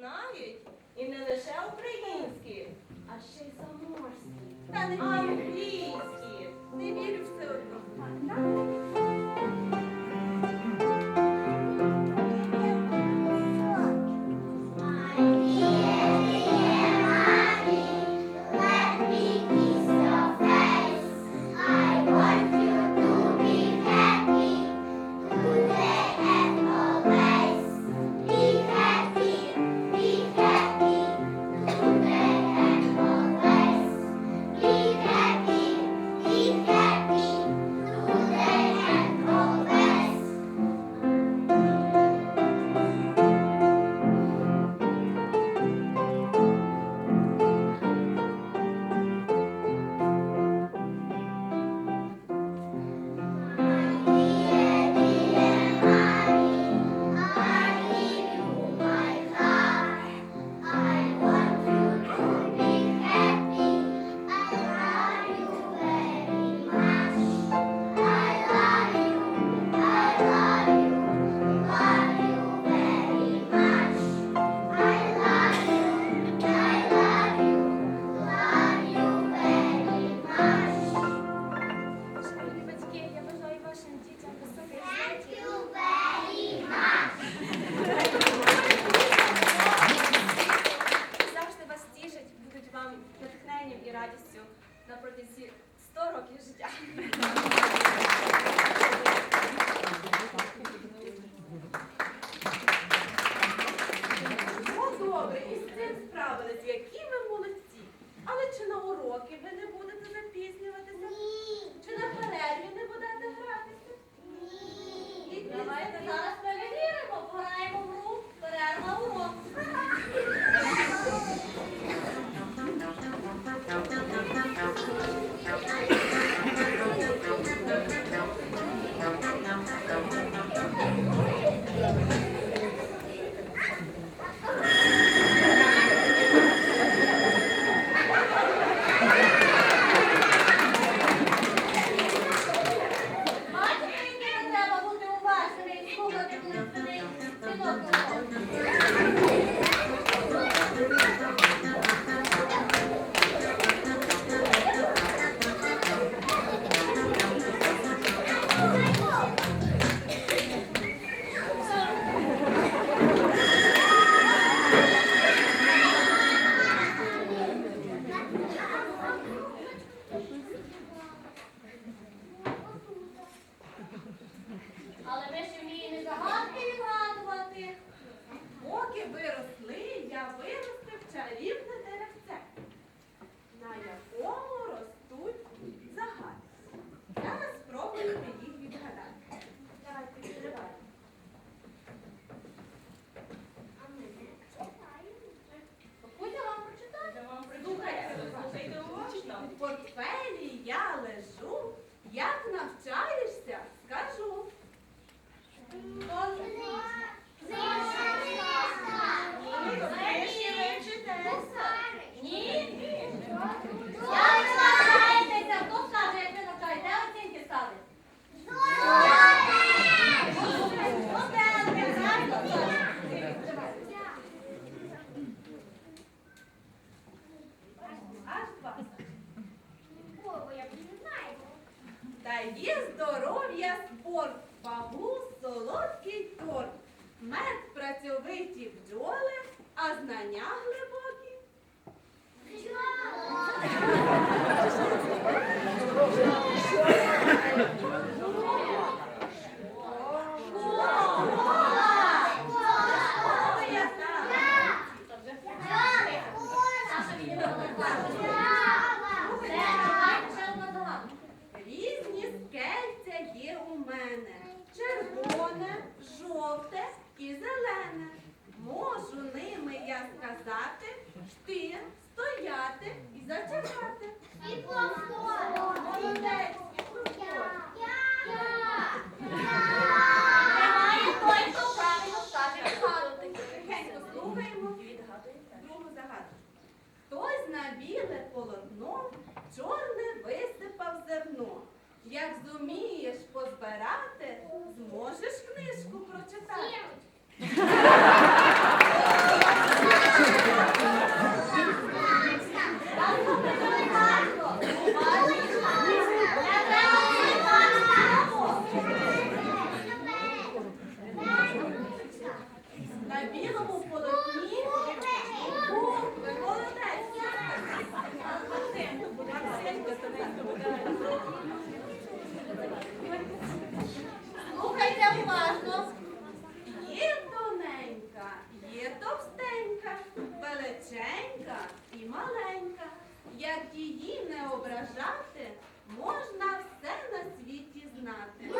знають і не лише українські, а ще й заморські. Та не англійські. Не вірю все одно. Як зумієш позбирати, зможеш книжку прочитати. ображати можна все на світі знати.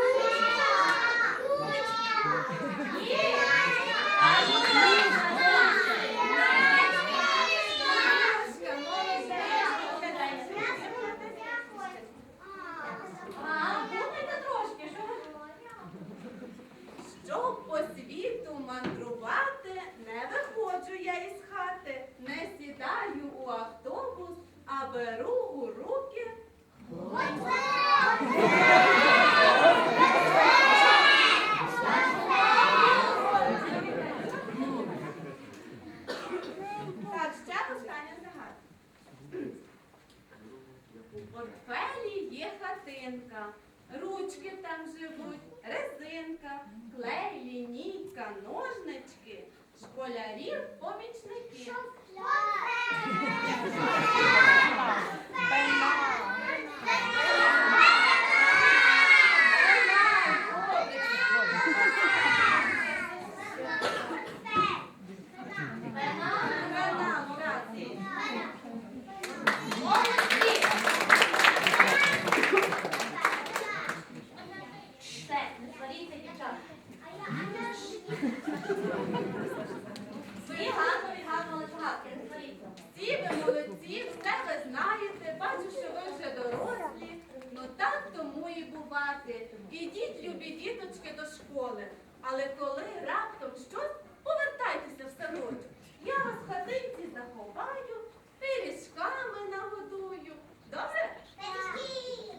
портфелі є хатинка, ручки там живуть, резинка, клей, лінійка, ножнички, школярів помічники. Шофля! бувати. Ідіть, любі діточки, до школи. Але коли раптом щось, повертайтеся в садочок. Я вас в хатинці заховаю, пиріжками нагодую. Добре? Пиріжки!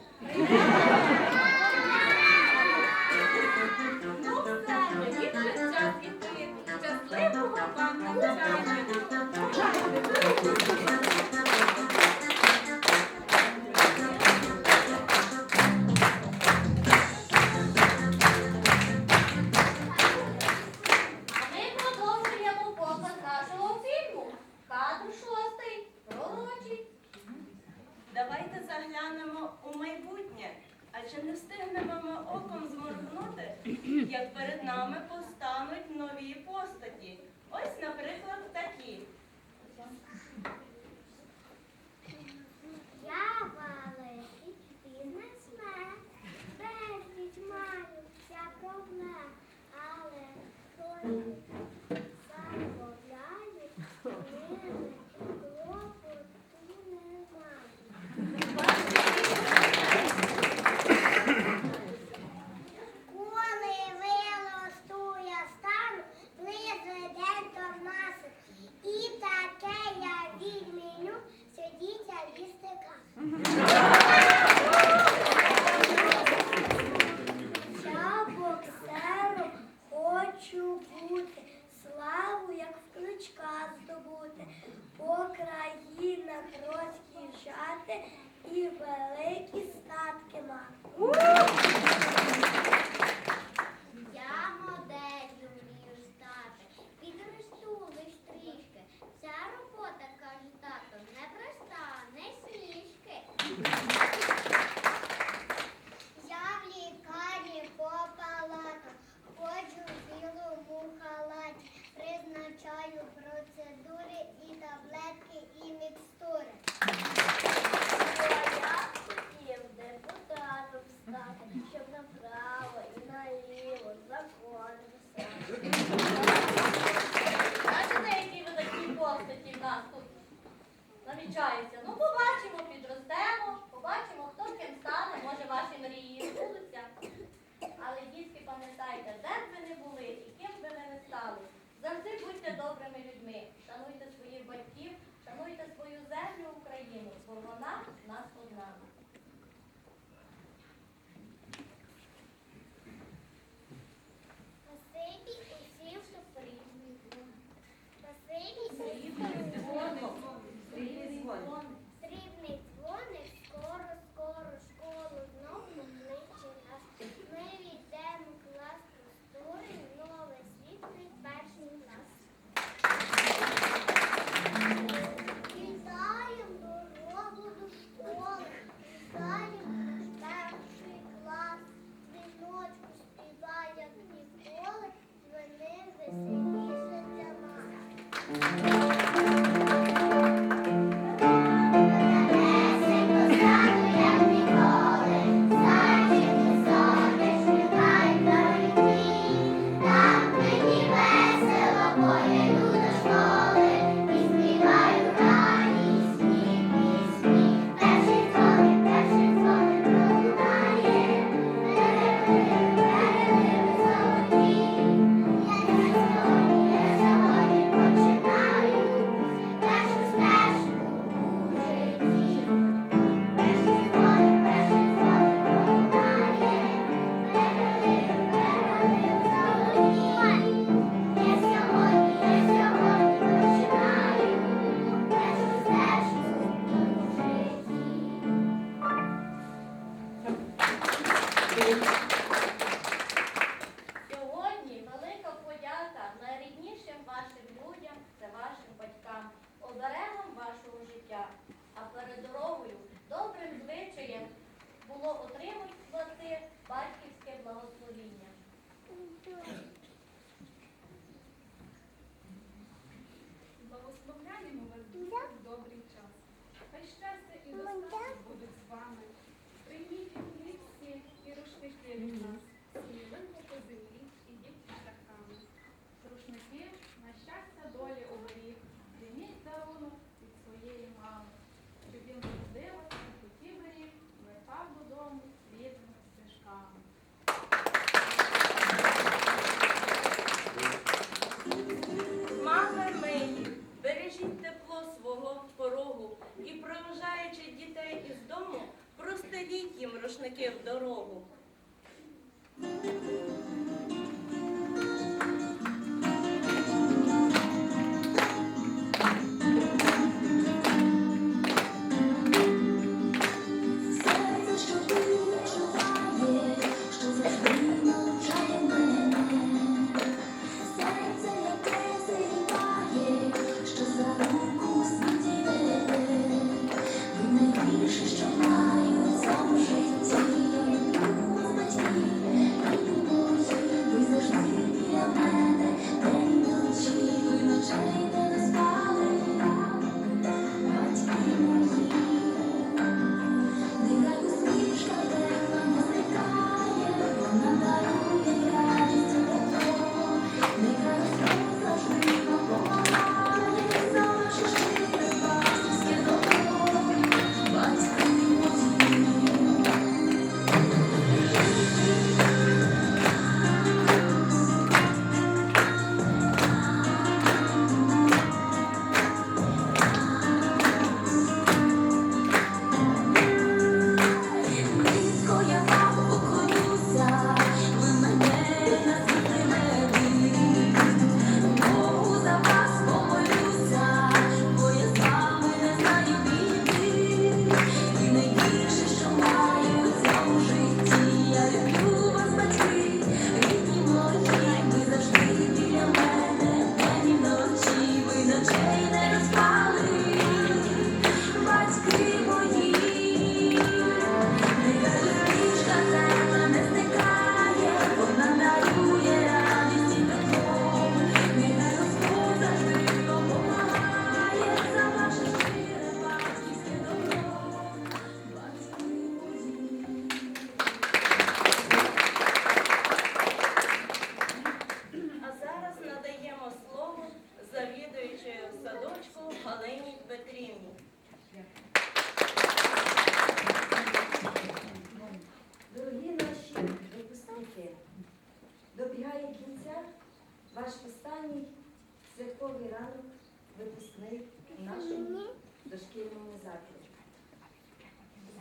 статті. Ось, наприклад, такі.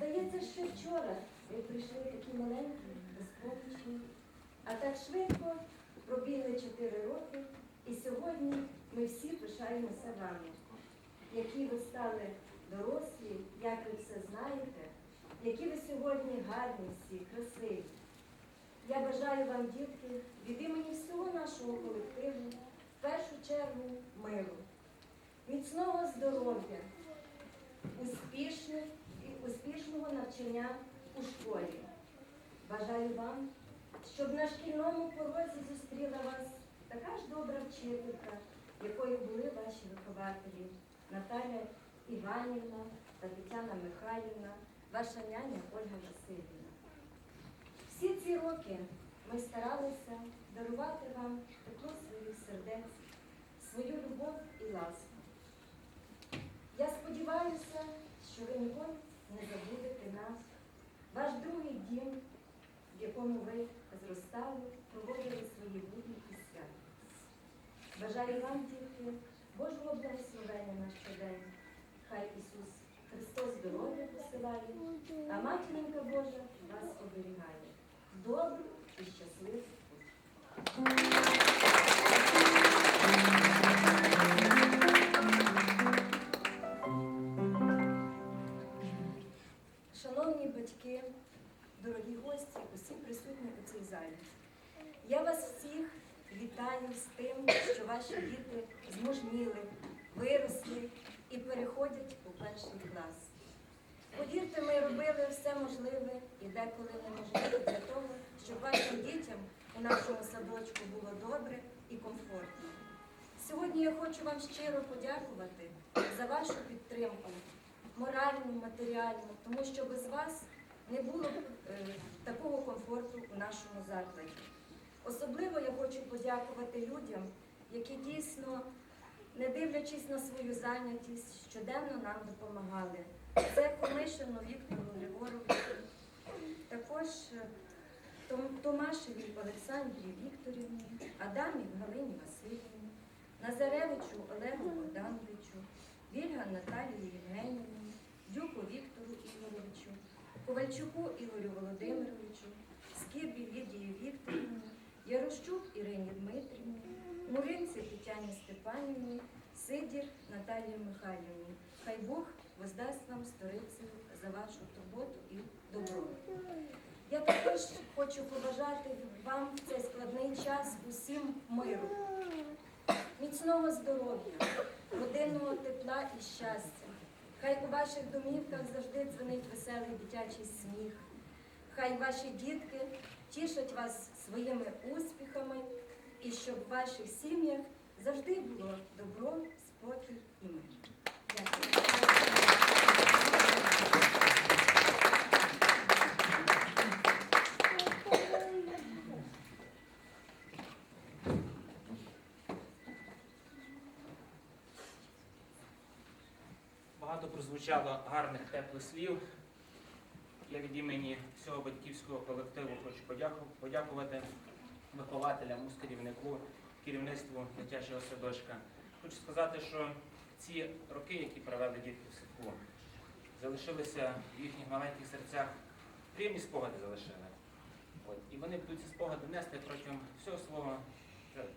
Здається, що вчора ви прийшли такі маленькі, безпомічні, а так швидко пробігли чотири роки, і сьогодні ми всі пишаємося вами, які ви стали дорослі, як ви все знаєте, які ви сьогодні гарні всі, красиві. Я бажаю вам, дітки, від імені всього нашого колективу, в першу чергу миру, міцного здоров'я, успішних і успішного навчання у школі. Бажаю вам, щоб на шкільному порозі зустріла вас така ж добра вчителька, якою були ваші вихователі Наталя Іванівна та Тетяна Михайлівна, ваша няня Ольга Васильівна. Всі ці роки ми старалися дарувати вам тепло своїх сердець, свою любов і ласку. Я сподіваюся, що ви ніколи не забудете нас, ваш другий дім, в якому ви зростали, проводили свої будні і свята. Бажаю вам, дітки, Божого благословення на щодень. Хай Ісус Христос здоров'я посилає, а Матінка Божа вас оберігає. Добру і щасливу путь. Вітаю з тим, що ваші діти змужніли, виросли і переходять у перший клас. Повірте, ми робили все можливе і деколи неможливе для того, щоб вашим дітям у нашому садочку було добре і комфортно. Сьогодні я хочу вам щиро подякувати за вашу підтримку, моральну, матеріальну, тому що без вас не було б е, такого комфорту у нашому закладі. Особливо я хочу подякувати людям, які дійсно, не дивлячись на свою зайнятість, щоденно нам допомагали. Це Комишину Віктору Григоровичу, також е, Том- Олександрі Вікторівні, Адамів Галині Васильівні, Назаревичу Олегу Богдановичу, Вільган Наталії Євгенівні, Дюку Віктору Ігоровичу, Ковальчуку Ігорю Володимировичу, Скірбі Лідії Вікторівні, Ярощук Ірині Дмитрівні, Муринці Тетяні Степанівні, Сидір Наталії Михайлівні. Хай Бог воздасть вам сторицею за вашу турботу і добро. Я також хочу побажати вам в цей складний час усім миру, міцного здоров'я, родинного тепла і щастя. Хай у ваших домівках завжди дзвонить веселий дитячий сміх. Хай ваші дітки тішать вас своїми успіхами і щоб в ваших сім'ях завжди було добро, спокій і мир. Дякую. Багато прозвучало гарних теплих слів. Я від імені всього батьківського колективу хочу подякувати вихователям, керівнику, керівництву дитячого садочка. Хочу сказати, що ці роки, які провели дітки в садку, залишилися в їхніх маленьких серцях, приємні спогади залишили. От. І вони будуть ці спогади нести протягом всього свого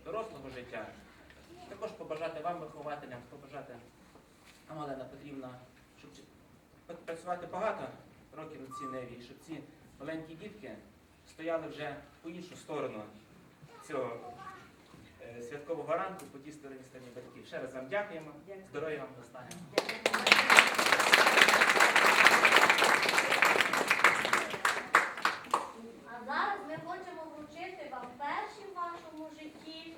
дорослого життя. Також побажати вам, вихователям, побажати нам Олена Петрівна, щоб працювати багато років на цій неві, щоб ці маленькі дітки стояли вже по іншу сторону цього е, святкового ранку, по тій стороні стороні батьків. Ще раз вам дякуємо, здоров'я вам достанемо. А зараз ми хочемо вручити вам перші в вашому житті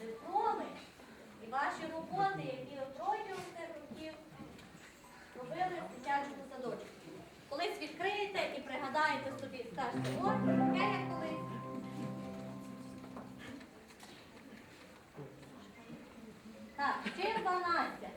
дипломи і ваші роботи, які ви протягом цих років робили в дитячому садочку. Колись відкриєте собі, скажете, таке я колись. Так, Щерба Настя.